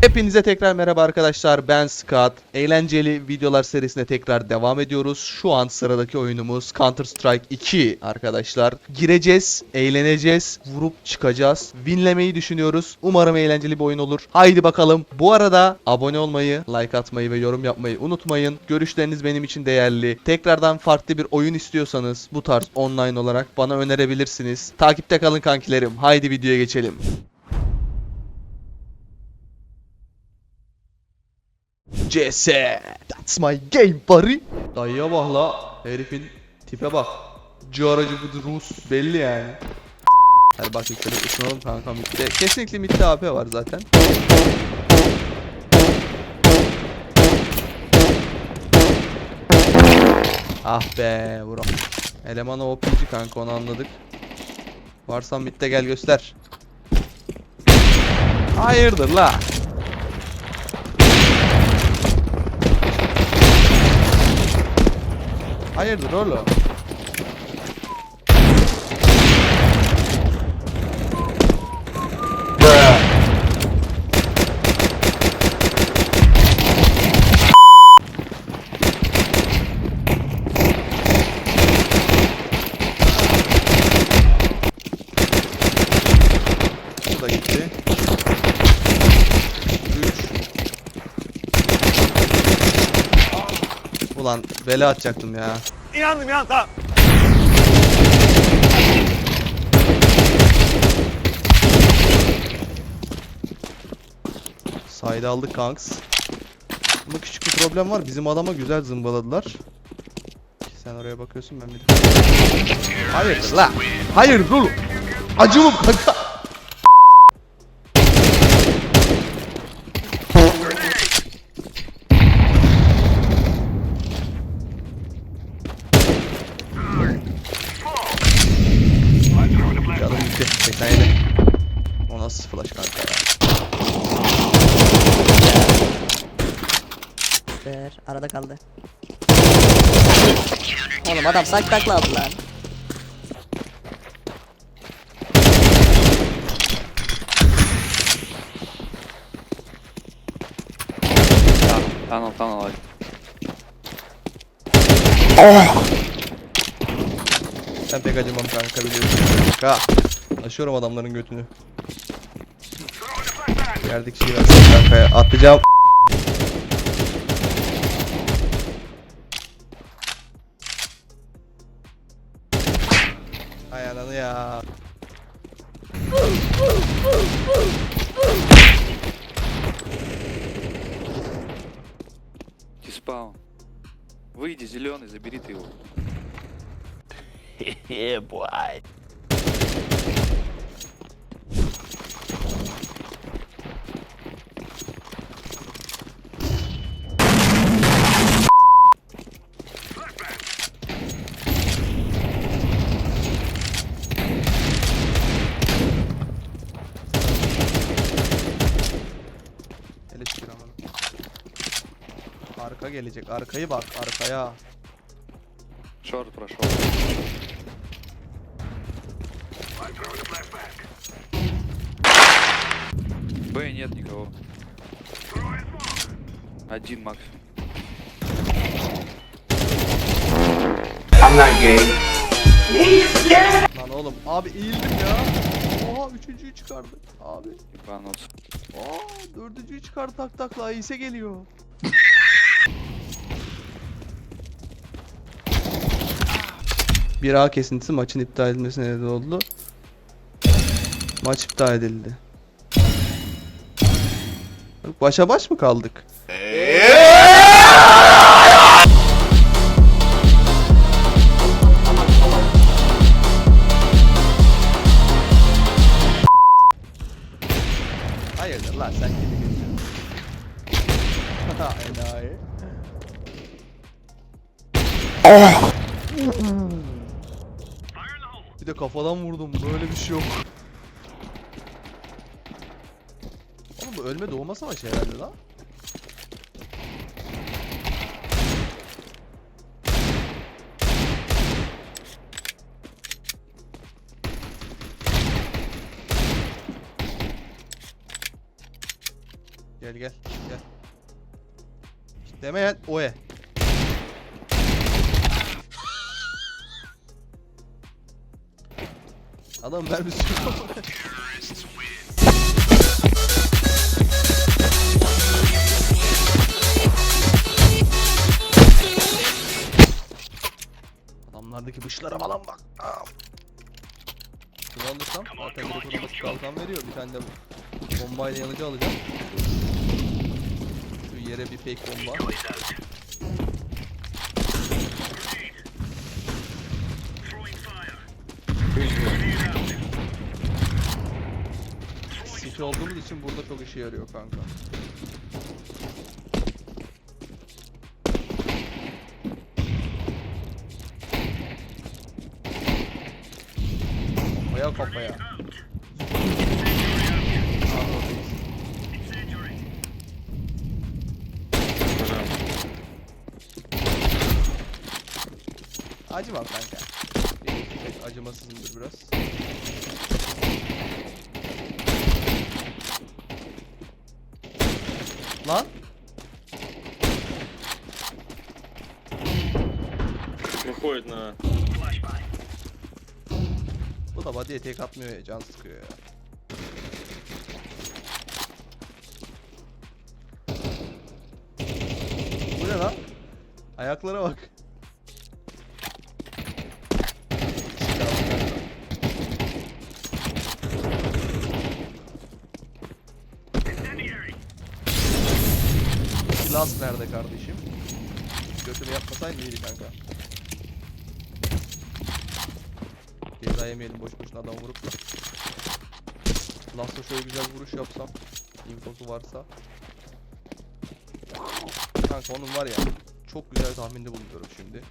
Hepinize tekrar merhaba arkadaşlar. Ben Scott. Eğlenceli videolar serisine tekrar devam ediyoruz. Şu an sıradaki oyunumuz Counter Strike 2 arkadaşlar. Gireceğiz, eğleneceğiz, vurup çıkacağız. Winlemeyi düşünüyoruz. Umarım eğlenceli bir oyun olur. Haydi bakalım. Bu arada abone olmayı, like atmayı ve yorum yapmayı unutmayın. Görüşleriniz benim için değerli. Tekrardan farklı bir oyun istiyorsanız bu tarz online olarak bana önerebilirsiniz. Takipte kalın kankilerim. Haydi videoya geçelim. CS. That's my game buddy. Dayıya bak la. Herifin tipe bak. Ciğaracı bu Rus belli yani. Hadi bak şöyle ısınalım kanka mitte. Kesinlikle mitte AP var zaten. Ah be vuram. Eleman OP'ci kanka onu anladık. Varsan mitte gel göster. Hayırdır la? Hayırdır oğlum? Bu da gitti. 3 Ulan bela atacaktım ya. İnandım ya tamam. Sayda aldık kanks. Ama küçük bir problem var. Bizim adama güzel zımbaladılar. Sen oraya bakıyorsun ben bir Hayırdır la? Hayırdır oğlum? Acımım kanka. Gitti. 87. O nasıl flash kanka ya? Ver, arada kaldı. Oğlum adam sak takla aldı lan. Tunnel, tunnel. Ben pek acımam kanka biliyorsun. Kanka. Aşıyorum adamların götünü. Yerdeki şeyi versin kankaya. Atlayacağım. Hay ananı ya. Диспаун. Выйди, зеленый, забери ты его. Hele Arka gelecek. Arkayı bak. Arkaya. Шорт прошел. Б нет никого. Один макс. Lan oğlum. Abi eğildim ya. Oha üçüncüyü çıkardı. Abi. Ебанутся. Aa dördüncüyü çıkardı tak takla. Ayse geliyor. Bir A kesintisi maçın iptal edilmesine neden oldu. Maç iptal edildi. Başa baş mı kaldık? Hayırdır lan sen geçiyorsun? Enayi. Bir de kafadan vurdum. Böyle bir şey yok. Oğlum bu ölme doğma savaşı herhalde lan. Gel gel gel. Demeyen oe. Adam mermisi yok. Adamlardaki bışlara falan bak. Aa. Şunu alırsam zaten direkt otomatik kalkan veriyor. Bir tane de bombayla yanıcı alacağım. Şu yere bir fake bomba. City olduğumuz için burada çok işe yarıyor kanka. Kafaya kafaya. Acımam kanka. Acımasızımdır biraz. Lan Выходит на... bu da body'ye tek atmıyor ya can sıkıyor ya. Bu ne lan? Ayaklara bak. Nerede kardeşim? Götümü yapmasaydın iyiydi kanka. Ceza yemeyelim boş boşuna adam vurup da. Lasta şöyle güzel vuruş yapsam. Infosu varsa. Kanka onun var ya. Çok güzel tahminde bulunuyorum şimdi.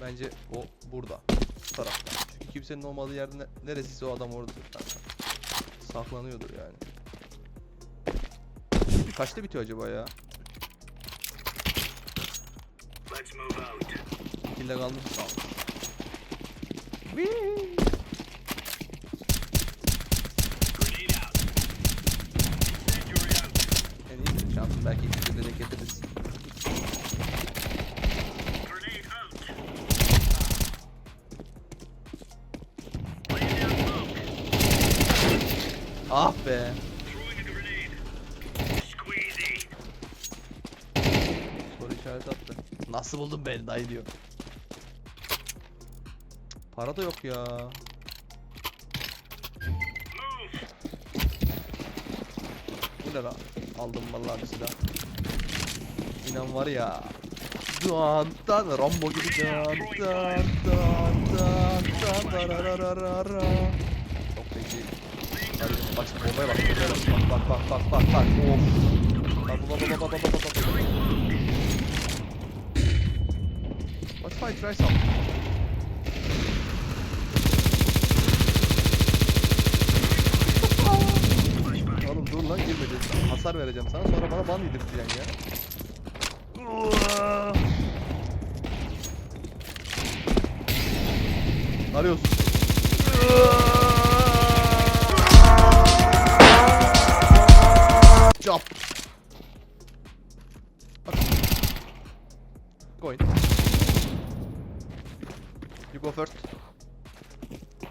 Bence o burada. Bu tarafta. Çünkü kimsenin olmadığı yerde ne, neresiyse o adam oradadır kanka. Saklanıyordur yani. Kaçta bitiyor acaba ya? En iyi bir şansım belki ikisini de getiririz. Ah be. Soru işareti attı. Nasıl buldun beni dayı diyor. Para da yok ya. Bu ne lan? Aldım vallahi bir silah. İnan var ya. Dan dan Rambo gibi dan dan dan dan dan darararara. Çok peki. Hadi bak şimdi bombaya bak. bombaya Bak bak bak bak bak bak. Of. Bak bak bak bak bak bak bak bak. What if I try something? Oğlum dur lan girmedi. Hasar vereceğim sana sonra bana ban yedirteceksin ya. Arıyorsun. Jump. Bak. Go in. You go first.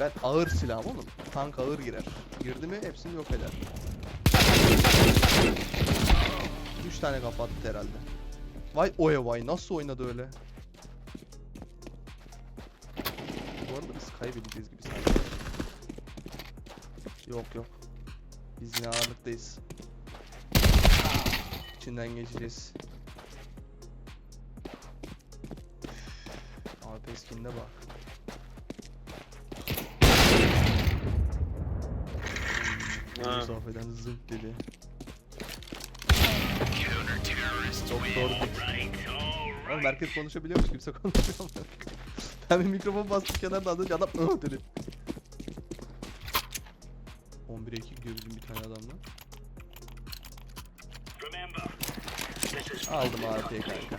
Ben ağır silahım oğlum. Tank ağır girer. Girdi mi hepsini yok eder. 3 tane kapattı herhalde. Vay oya vay nasıl oynadı öyle? Bu arada biz kaybedeceğiz gibi sanki. Yok yok. Biz yine ağırlıktayız. İçinden geçeceğiz. AP skin'de bak. Mesafeden zınk dedi. Çok doğru. Oğlum herkes konuşabiliyormuş kimse konuşmuyor. ben bir mikrofon bastım kenarda az önce adam ıh dedi. 11'e 2 gidiyor bizim bir tane adamla. Aldım AWP'yi kanka.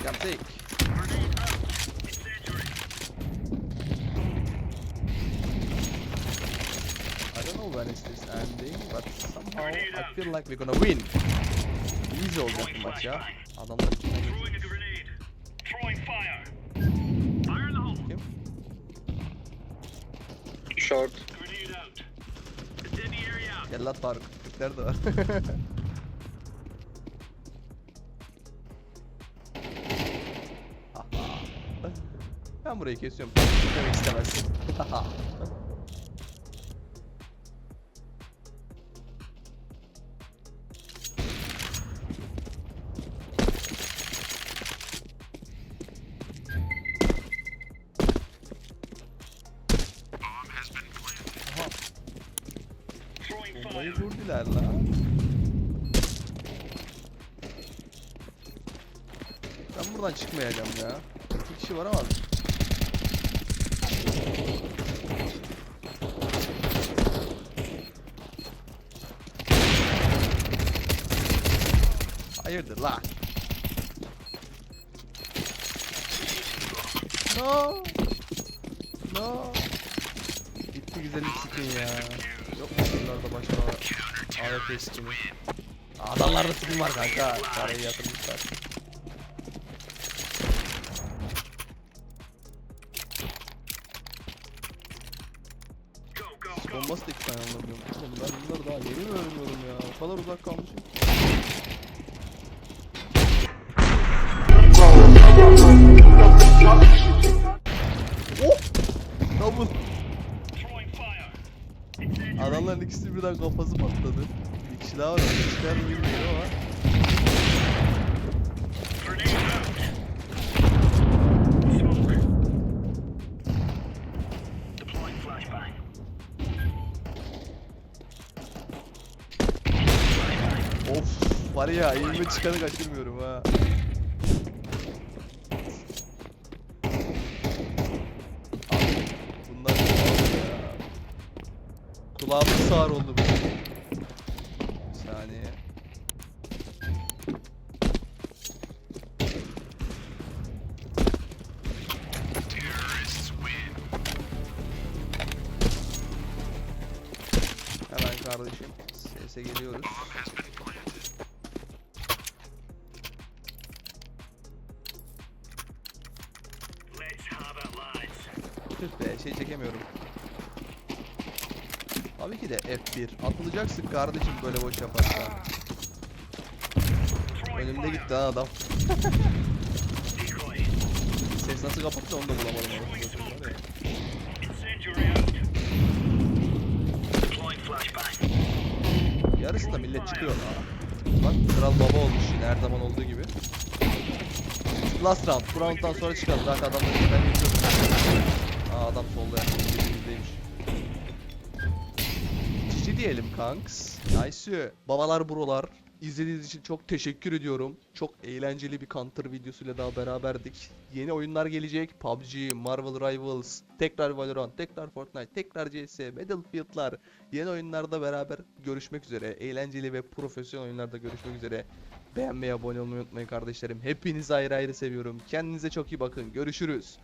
sick, I'm sick. When is this ending, but somehow I feel like we're gonna win. Easy olacak bu maç ya. Adamlar geçiyor. Kim? Short. Gel lan Faruk. Türkler de var. ben burayı kesiyorum. Demek istemezsin. Bombayı vurdular lan. Ben buradan çıkmayacağım ya. İki kişi var ama. Hayırdır la? No. No. Gitti güzelim skin ya. Yok mu şuralarda başka AWP skini? Adamlarda skin var kanka. Parayı yatırmışlar. Bombası da iki tane anlamıyorum. Oğlum ben bunları daha yeni mi öğreniyorum ya? O kadar uzak kalmışım. Oh! Double. Adamların ikisi birden kafası patladı. Bir kişi daha var. Bir kişi daha da bilmiyorum ama. Of var ya elime çıkanı kaçırmıyorum ha. Abi bunlar ne oldu ya? Kulağım sağır oldu bu. Bir saniye. Hemen kardeşim sese geliyoruz. Tüh be şey çekemiyorum. Tabii ki de F1. Atılacaksın kardeşim böyle boş yaparsan. Önümde gitti ha adam. Ses nasıl kapattı onu da bulamadım. Yarısında millet çıkıyor ha. Bak kral baba olmuş yine her zaman olduğu gibi. Last round. Bu rounddan sonra çıkalım. Zaten adamların ben geçiyorum. Aa adam solda yakın. Diyelim kanks. Nice. Babalar brolar. İzlediğiniz için çok teşekkür ediyorum. Çok eğlenceli bir Counter videosuyla daha beraberdik. Yeni oyunlar gelecek. PUBG, Marvel Rivals, tekrar Valorant, tekrar Fortnite, tekrar CS, Battlefield'lar. Yeni oyunlarda beraber görüşmek üzere. Eğlenceli ve profesyonel oyunlarda görüşmek üzere. Beğenmeyi, abone olmayı unutmayın kardeşlerim. Hepinizi ayrı ayrı seviyorum. Kendinize çok iyi bakın. Görüşürüz.